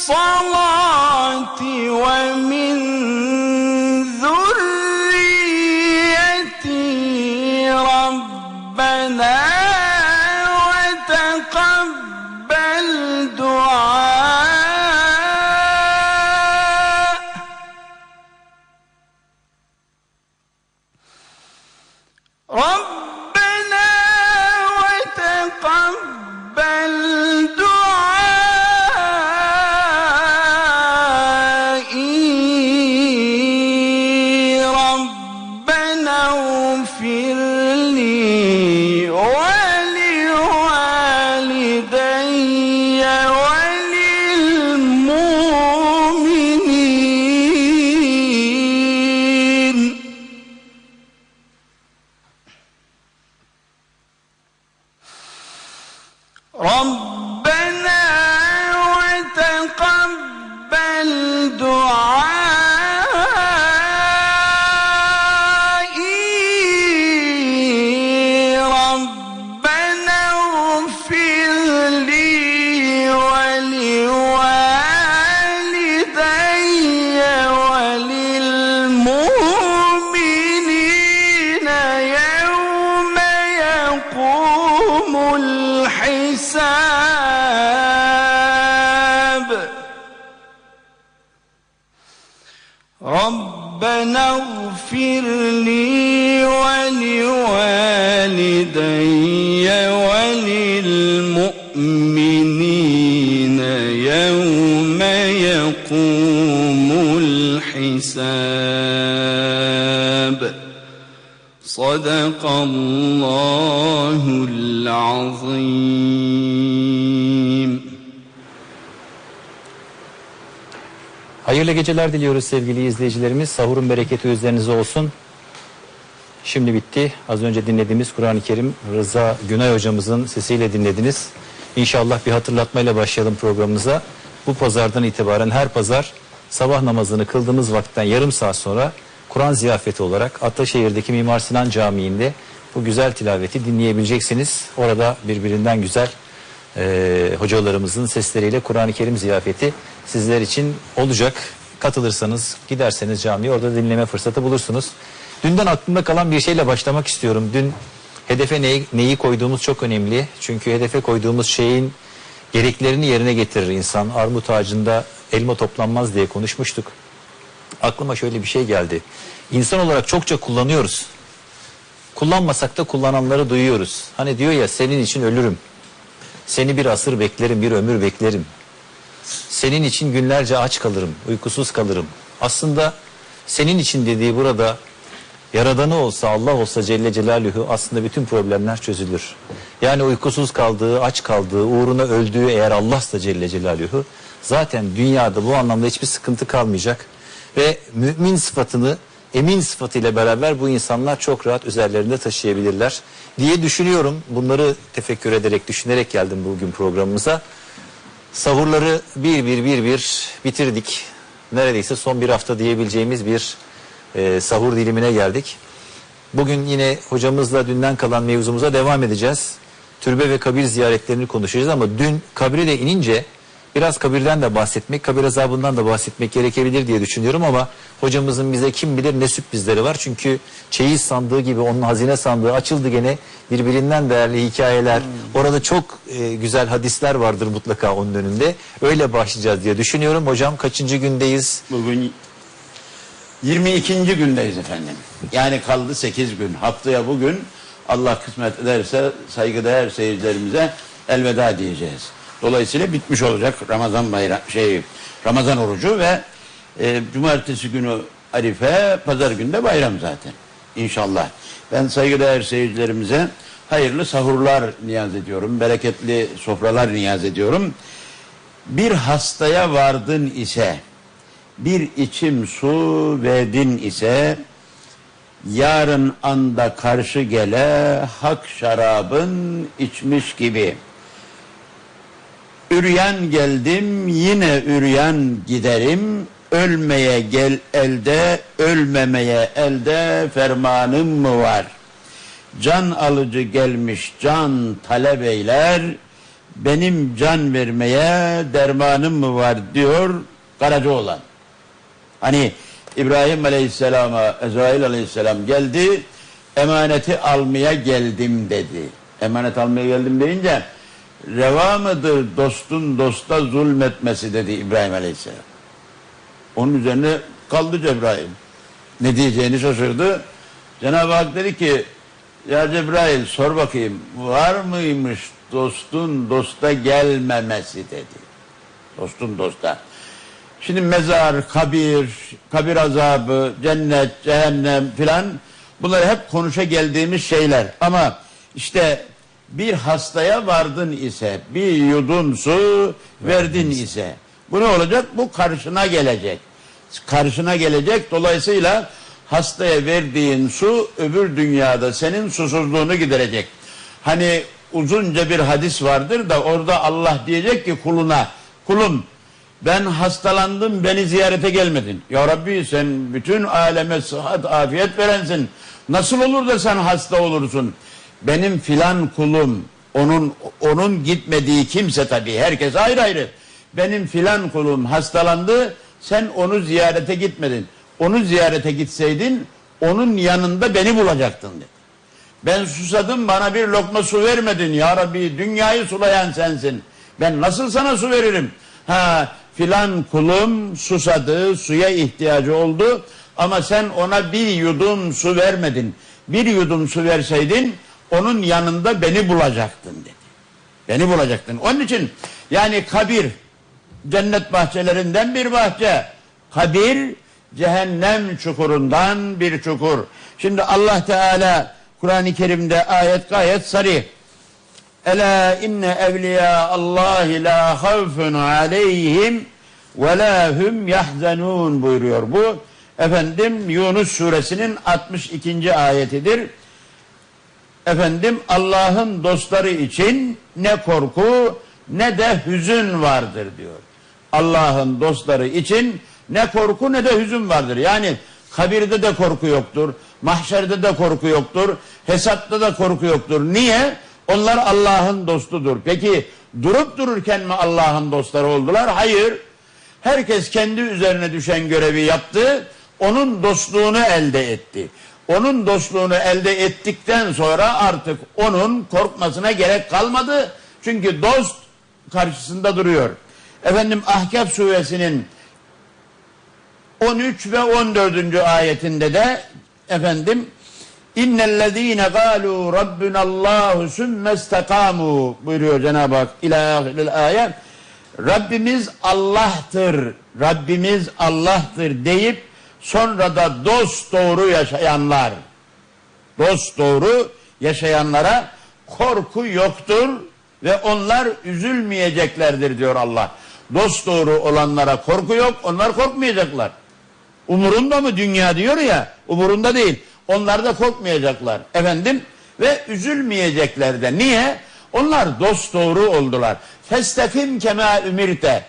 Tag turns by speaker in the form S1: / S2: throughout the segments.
S1: الصلاة ومن ربنا وتقبل دعائي. ربنا اغفر لي ولوالدي وللمؤمنين. يوم يقوم الحساب. ربنا اغفر لي ولوالدي وللمؤمنين يوم يقوم الحساب. Sadakallahul azim.
S2: Hayırlı geceler diliyoruz sevgili izleyicilerimiz. Sahurun bereketi üzerinize olsun. Şimdi bitti. Az önce dinlediğimiz Kur'an-ı Kerim Rıza Günay hocamızın sesiyle dinlediniz. İnşallah bir hatırlatmayla başlayalım programımıza. Bu pazardan itibaren her pazar sabah namazını kıldığımız vakitten yarım saat sonra Kur'an ziyafeti olarak Ataşehir'deki Mimar Sinan Camii'nde bu güzel tilaveti dinleyebileceksiniz. Orada birbirinden güzel e, hocalarımızın sesleriyle Kur'an-ı Kerim ziyafeti sizler için olacak. Katılırsanız, giderseniz camiye orada dinleme fırsatı bulursunuz. Dünden aklımda kalan bir şeyle başlamak istiyorum. Dün hedefe neyi, neyi koyduğumuz çok önemli. Çünkü hedefe koyduğumuz şeyin gereklerini yerine getirir insan. Armut ağacında elma toplanmaz diye konuşmuştuk. Aklıma şöyle bir şey geldi. İnsan olarak çokça kullanıyoruz. Kullanmasak da kullananları duyuyoruz. Hani diyor ya senin için ölürüm. Seni bir asır beklerim, bir ömür beklerim. Senin için günlerce aç kalırım, uykusuz kalırım. Aslında senin için dediği burada Yaradanı olsa, Allah olsa Celle Celaluhu aslında bütün problemler çözülür. Yani uykusuz kaldığı, aç kaldığı, uğruna öldüğü eğer Allah'sa Celle Celaluhu zaten dünyada bu anlamda hiçbir sıkıntı kalmayacak. Ve mümin sıfatını emin sıfatıyla beraber bu insanlar çok rahat üzerlerinde taşıyabilirler diye düşünüyorum. Bunları tefekkür ederek, düşünerek geldim bugün programımıza. Sahurları bir bir bir bir bitirdik. Neredeyse son bir hafta diyebileceğimiz bir e, sahur dilimine geldik. Bugün yine hocamızla dünden kalan mevzumuza devam edeceğiz. Türbe ve kabir ziyaretlerini konuşacağız ama dün kabre de inince biraz kabirden de bahsetmek, kabir azabından da bahsetmek gerekebilir diye düşünüyorum ama hocamızın bize kim bilir ne sürprizleri var. Çünkü çeyiz sandığı gibi onun hazine sandığı açıldı gene birbirinden değerli hikayeler. Orada çok e, güzel hadisler vardır mutlaka onun önünde. Öyle başlayacağız diye düşünüyorum. Hocam kaçıncı gündeyiz?
S3: Bugün 22. gündeyiz efendim. Yani kaldı 8 gün. Haftaya bugün Allah kısmet ederse saygıdeğer seyircilerimize elveda diyeceğiz. Dolayısıyla bitmiş olacak Ramazan bayram şey Ramazan orucu ve e, cumartesi günü Arife, pazar günü de bayram zaten. İnşallah. Ben saygıdeğer seyircilerimize hayırlı sahurlar niyaz ediyorum. Bereketli sofralar niyaz ediyorum. Bir hastaya vardın ise bir içim su verdin ise yarın anda karşı gele hak şarabın içmiş gibi. Üryan geldim yine üryan giderim ölmeye gel elde ölmemeye elde fermanım mı var? Can alıcı gelmiş can talep eyler benim can vermeye dermanım mı var diyor Karacaoğlan. Hani İbrahim Aleyhisselam'a Ezrail Aleyhisselam geldi emaneti almaya geldim dedi. Emanet almaya geldim deyince reva mıdır dostun dosta zulmetmesi dedi İbrahim Aleyhisselam. Onun üzerine kaldı Cebrail. Ne diyeceğini şaşırdı. Cenab-ı Hak dedi ki ya Cebrail sor bakayım var mıymış dostun dosta gelmemesi dedi. Dostun dosta. Şimdi mezar, kabir, kabir azabı, cennet, cehennem filan bunlar hep konuşa geldiğimiz şeyler. Ama işte bir hastaya vardın ise, bir yudum su verdin ise bu ne olacak? Bu karşına gelecek. Karşına gelecek. Dolayısıyla hastaya verdiğin su öbür dünyada senin susuzluğunu giderecek. Hani uzunca bir hadis vardır da orada Allah diyecek ki kuluna, kulum ben hastalandım beni ziyarete gelmedin. Ya Rabbi sen bütün aleme sıhhat afiyet verensin. Nasıl olur da sen hasta olursun? Benim filan kulum onun onun gitmediği kimse tabii herkes ayrı ayrı. Benim filan kulum hastalandı sen onu ziyarete gitmedin. Onu ziyarete gitseydin onun yanında beni bulacaktın dedi. Ben susadım bana bir lokma su vermedin ya Rabbi dünyayı sulayan sensin. Ben nasıl sana su veririm? Ha filan kulum susadı suya ihtiyacı oldu ama sen ona bir yudum su vermedin. Bir yudum su verseydin onun yanında beni bulacaktın dedi. Beni bulacaktın. Onun için yani kabir cennet bahçelerinden bir bahçe. Kabir cehennem çukurundan bir çukur. Şimdi Allah Teala Kur'an-ı Kerim'de ayet gayet sarih. Ela inne evliya Allahi la havfun aleyhim ve la hum yahzanun buyuruyor bu. Efendim Yunus suresinin 62. ayetidir. Efendim Allah'ın dostları için ne korku ne de hüzün vardır diyor. Allah'ın dostları için ne korku ne de hüzün vardır. Yani kabirde de korku yoktur. Mahşerde de korku yoktur. Hesapta da korku yoktur. Niye? Onlar Allah'ın dostudur. Peki durup dururken mi Allah'ın dostları oldular? Hayır. Herkes kendi üzerine düşen görevi yaptı. Onun dostluğunu elde etti. Onun dostluğunu elde ettikten sonra artık onun korkmasına gerek kalmadı. Çünkü dost karşısında duruyor. Efendim Ahkaf suresinin 13 ve 14. ayetinde de efendim İnnellezîne gâlû rabbunallâhu sümmestekamu buyuruyor Cenab-ı Hak ilâhil ayet. Rabbimiz Allah'tır, Rabbimiz Allah'tır deyip sonra da dost doğru yaşayanlar, dost doğru yaşayanlara korku yoktur ve onlar üzülmeyeceklerdir diyor Allah. Dost doğru olanlara korku yok, onlar korkmayacaklar. Umurunda mı dünya diyor ya, umurunda değil. Onlar da korkmayacaklar efendim ve üzülmeyecekler de. Niye? Onlar dost doğru oldular. Festekim kema ümirte.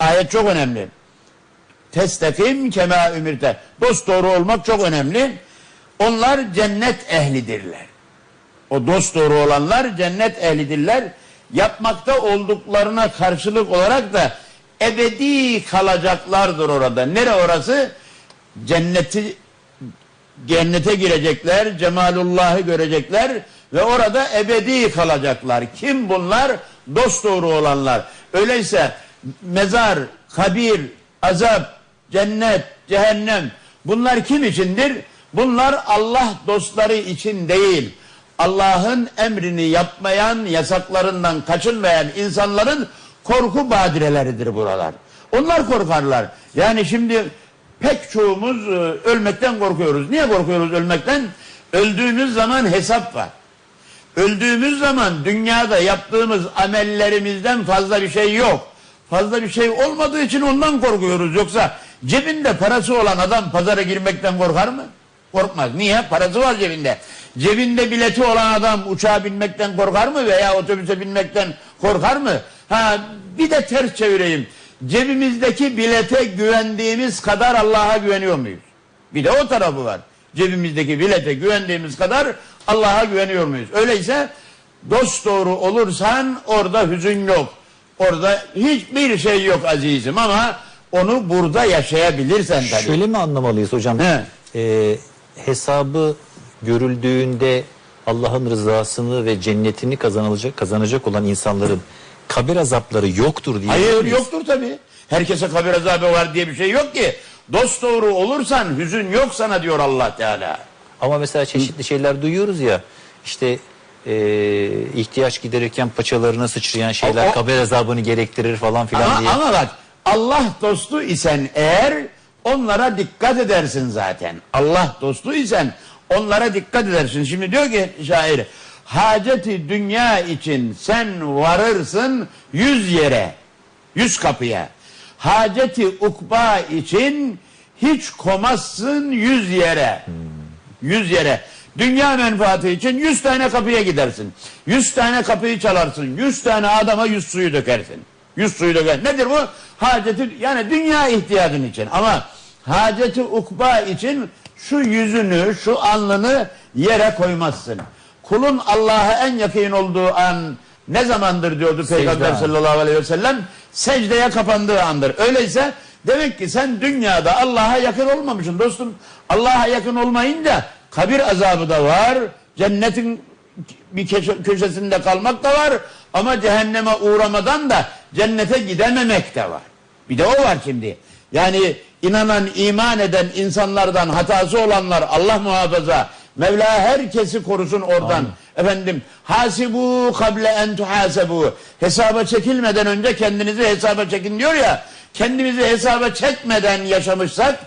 S3: Ayet çok önemli. Testekim kema ümirte. Dost doğru olmak çok önemli. Onlar cennet ehlidirler. O dost doğru olanlar cennet ehlidirler. Yapmakta olduklarına karşılık olarak da ebedi kalacaklardır orada. Nere orası? Cenneti cennete girecekler, cemalullah'ı görecekler ve orada ebedi kalacaklar. Kim bunlar? Dost doğru olanlar. Öyleyse mezar, kabir, azap, cennet, cehennem bunlar kim içindir? Bunlar Allah dostları için değil. Allah'ın emrini yapmayan, yasaklarından kaçınmayan insanların korku badireleridir buralar. Onlar korkarlar. Yani şimdi pek çoğumuz e, ölmekten korkuyoruz. Niye korkuyoruz ölmekten? Öldüğümüz zaman hesap var. Öldüğümüz zaman dünyada yaptığımız amellerimizden fazla bir şey yok. Fazla bir şey olmadığı için ondan korkuyoruz. Yoksa cebinde parası olan adam pazara girmekten korkar mı? Korkmaz. Niye? Parası var cebinde. Cebinde bileti olan adam uçağa binmekten korkar mı veya otobüse binmekten korkar mı? Ha bir de ters çevireyim. Cebimizdeki bilete güvendiğimiz kadar Allah'a güveniyor muyuz? Bir de o tarafı var. Cebimizdeki bilete güvendiğimiz kadar Allah'a güveniyor muyuz? Öyleyse Dost doğru olursan orada hüzün yok. Orada hiçbir şey yok azizim ama onu burada yaşayabilirsen tabii.
S2: Şöyle mi anlamalıyız hocam?
S3: He.
S2: Ee, hesabı görüldüğünde Allah'ın rızasını ve cennetini kazanılacak kazanacak olan insanların kabir azapları yoktur diye.
S3: Hayır yoktur tabii. Herkese kabir azabı var diye bir şey yok ki. Dost doğru olursan hüzün yok sana diyor Allah Teala.
S2: Ama mesela çeşitli şeyler duyuyoruz ya. İşte e, ihtiyaç giderirken paçalarına sıçrayan şeyler
S3: O- o-
S2: kabir azabını gerektirir falan filan
S3: Ama,
S2: diye.
S3: ama bak Allah dostu isen eğer onlara dikkat edersin zaten. Allah dostu isen onlara dikkat edersin. Şimdi diyor ki şair haceti dünya için sen varırsın yüz yere, yüz kapıya. Haceti ukba için hiç komazsın yüz yere. Yüz yere. Dünya menfaati için yüz tane kapıya gidersin. Yüz tane kapıyı çalarsın. Yüz tane adama yüz suyu dökersin. Yüz suyu döker. Nedir bu? Haceti yani dünya ihtiyacın için. Ama haceti ukba için şu yüzünü, şu alnını yere koymazsın. Kulun Allah'a en yakın olduğu an ne zamandır diyordu Peygamber
S2: anı.
S3: sallallahu aleyhi ve sellem? Secdeye kapandığı andır. Öyleyse demek ki sen dünyada Allah'a yakın olmamışsın dostum. Allah'a yakın olmayınca kabir azabı da var. Cennetin bir köşe- köşesinde kalmak da var. Ama cehenneme uğramadan da cennete gidememek de var. Bir de o var şimdi. Yani inanan, iman eden insanlardan hatası olanlar Allah muhafaza. Mevla herkesi korusun oradan. Efendim hasibu kable en tuhasebu. Hesaba çekilmeden önce kendinizi hesaba çekin diyor ya. Kendimizi hesaba çekmeden yaşamışsak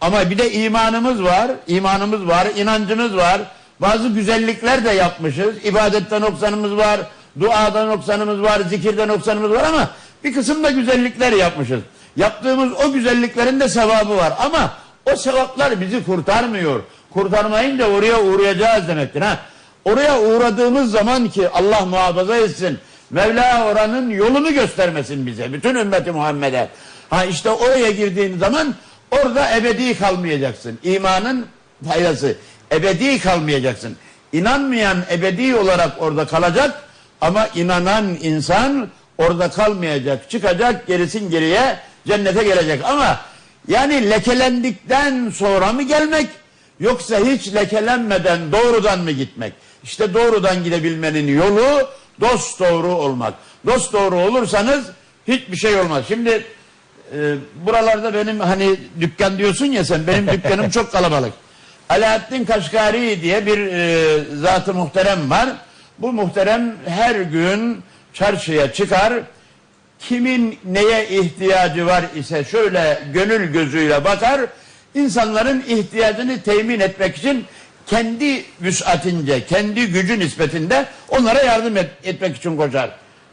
S3: ama bir de imanımız var, imanımız var, inancımız var. Bazı güzellikler de yapmışız. İbadetten noksanımız var, duadan noksanımız var, zikirden noksanımız var ama bir kısım da güzellikler yapmışız. Yaptığımız o güzelliklerin de sevabı var ama o sevaplar bizi kurtarmıyor. Kurtarmayınca oraya uğrayacağız demektir ha. Oraya uğradığımız zaman ki Allah muhafaza etsin. Mevla oranın yolunu göstermesin bize. Bütün ümmeti Muhammed'e. Ha işte oraya girdiğin zaman orada ebedi kalmayacaksın. İmanın faydası. Ebedi kalmayacaksın. İnanmayan ebedi olarak orada kalacak ama inanan insan orada kalmayacak. Çıkacak gerisin geriye cennete gelecek. Ama yani lekelendikten sonra mı gelmek yoksa hiç lekelenmeden doğrudan mı gitmek? İşte doğrudan gidebilmenin yolu dost doğru olmak. Dost doğru olursanız hiçbir şey olmaz. Şimdi e, buralarda benim hani dükkan diyorsun ya sen benim dükkanım çok kalabalık. Alaaddin Kaşgari diye bir e, zat-ı muhterem var. Bu muhterem her gün çarşıya çıkar. Kimin neye ihtiyacı var ise şöyle gönül gözüyle bakar. insanların ihtiyacını temin etmek için kendi vüs'atince, kendi gücü nispetinde onlara yardım et- etmek için koşar.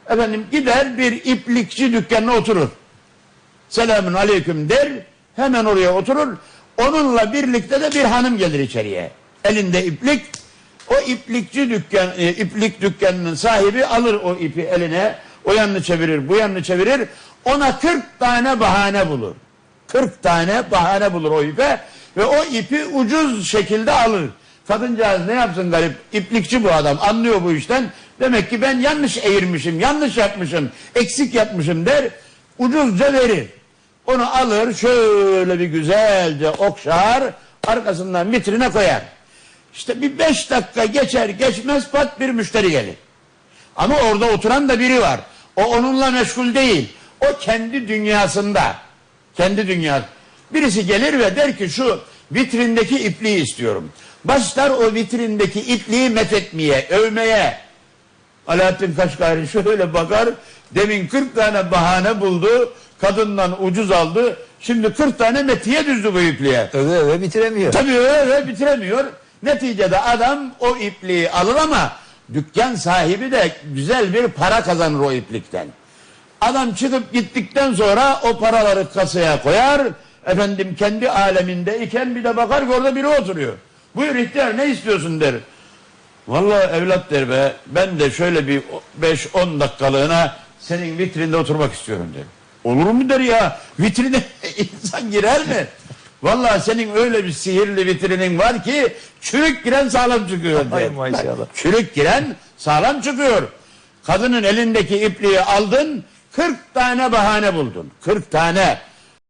S3: Efendim gider bir iplikçi dükkanına oturur. Selamun aleyküm der. Hemen oraya oturur. Onunla birlikte de bir hanım gelir içeriye. Elinde iplik. O iplikçi dükkan, e, iplik dükkanının sahibi alır o ipi eline. O yanını çevirir, bu yanını çevirir. Ona 40 tane bahane bulur. 40 tane bahane bulur o ipe ve o ipi ucuz şekilde alır. Kadıncağız ne yapsın garip? İplikçi bu adam. Anlıyor bu işten. Demek ki ben yanlış eğirmişim, yanlış yapmışım, eksik yapmışım der. Ucuzca verir. Onu alır şöyle bir güzelce okşar, arkasından vitrine koyar. İşte bir beş dakika geçer geçmez pat bir müşteri gelir. Ama orada oturan da biri var. O onunla meşgul değil. O kendi dünyasında. Kendi dünya. Birisi gelir ve der ki şu vitrindeki ipliği istiyorum. Başlar o vitrindeki ipliği methetmeye, övmeye. Alaaddin Kaşgari şöyle bakar. Demin 40 tane bahane buldu. Kadından ucuz aldı. Şimdi 40 tane metiye düzdü bu ipliğe.
S2: Öve öve bitiremiyor.
S3: Tabii öyle bitiremiyor. Neticede adam o ipliği alır ama dükkan sahibi de güzel bir para kazanır o iplikten. Adam çıkıp gittikten sonra o paraları kasaya koyar. Efendim kendi aleminde iken bir de bakar ki orada biri oturuyor. Buyur ihtiyar ne istiyorsun der. Vallahi evlat der be ben de şöyle bir 5-10 dakikalığına senin vitrinde oturmak istiyorum der. Olur mu der ya vitrine insan girer mi? Vallahi senin öyle bir sihirli vitrinin var ki çürük giren sağlam çıkıyor der.
S2: Ay maşallah.
S3: Çürük giren Sağlam çıkıyor. Kadının elindeki ipliği aldın 40 tane bahane buldun. 40 tane.